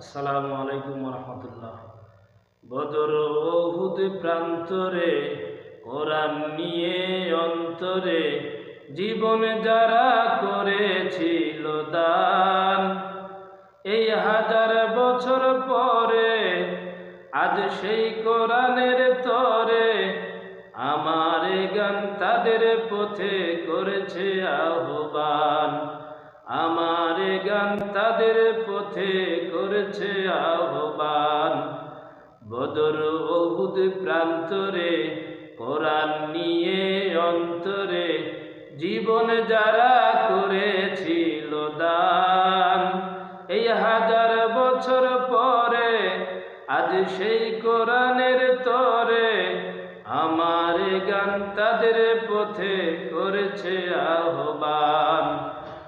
আসসালামু আলাইকুম রহমতুল্লাহ বদর ওহুদ প্রান্তরে, কোরআন নিয়ে অন্তরে, জীবন যারা করেছিল দান, এই হাজার বছর পরে, আজ সেই কোরআনের তরে, আমার গান তাদের পথে করেছে আহ্বান, আমার গান তাদের পথে করেছে আহ্বান। বদর অহুদ প্রান্তরে, কোরআন নিয়ে অন্তরে, জীবন যারা করেছিল দান। এই হাজার বছর পরে, আজ সেই কোরআনের তরে, আমার গান তাদের পথে করেছে আহ্বান।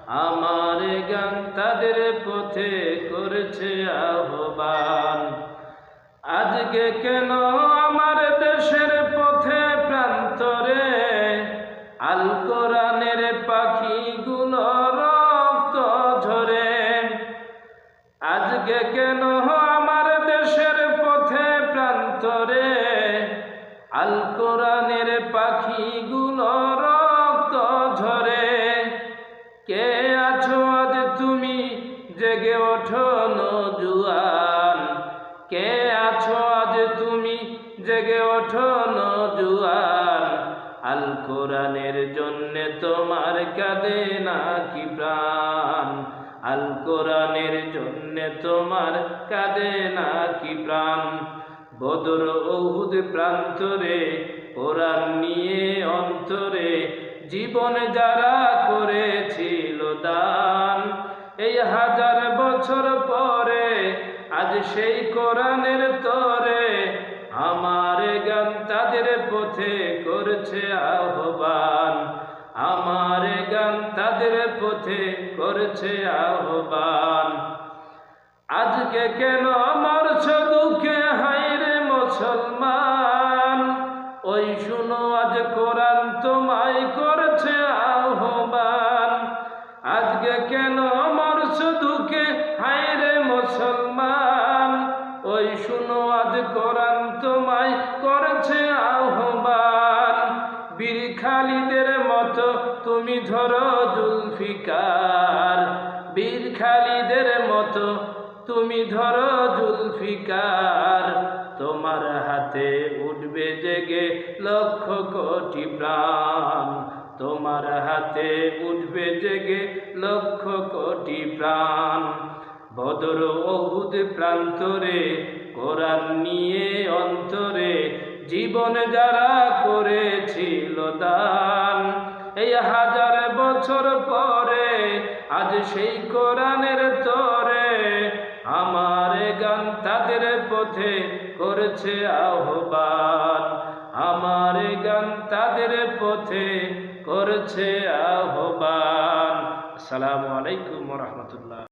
আমার গান তাদের পথে করেছে আহ্বান। আজকে কেন আমার দেশের পথে প্রান্তরে আল কোরআনের পাখিগুলো রক্ত ঝরে? আজকে কেন আমার দেশের পথে প্রান্তরে কে আছো আজ তুমি? জেগে ওঠো নজুয়ান আল কোরআনের জন্য তোমার কাঁদে নাকি প্রাণ? আল কোরআনের জন্য তোমার কাঁদে নাকি প্রাণ? বদর ওহুদ প্রান্তরে, কোরআন নিয়ে অন্তরে, জীবন যারা করেছিল দান। এই হাজার বছর পরে সেই কোরআনের তরে আমার গান তাদের পথে করছে আহ্বান। আমার গান তাদের পথে করছে আহ্বান। আজকে কেন আমার দুঃখে ওই শুনো, আজ তোমায় করছে আহ্বান। বীর খালিদের মতো তুমি ধরো জুলফিকার। বীর খালিদের মতো তুমি ধরো জুলফিকার। তোমার হাতে উঠবে জেগে লক্ষ কোটি প্রাণ। তোমার হাতে উঠবে জেগে লক্ষ কোটি প্রাণ। বদর অহুদ প্রান্তরে, কোরআন নিয়ে অন্তরে, জীবন যারা করেছিল দান। এই হাজার বছর পরে, আজ সেই কোরআনের তরে, আমার গান তাদের পথে করছে আহ্বান। আমার গান তাদের পথে করছে আহ্বান। আসসালামু আলাইকুম রহমতুল্লাহ।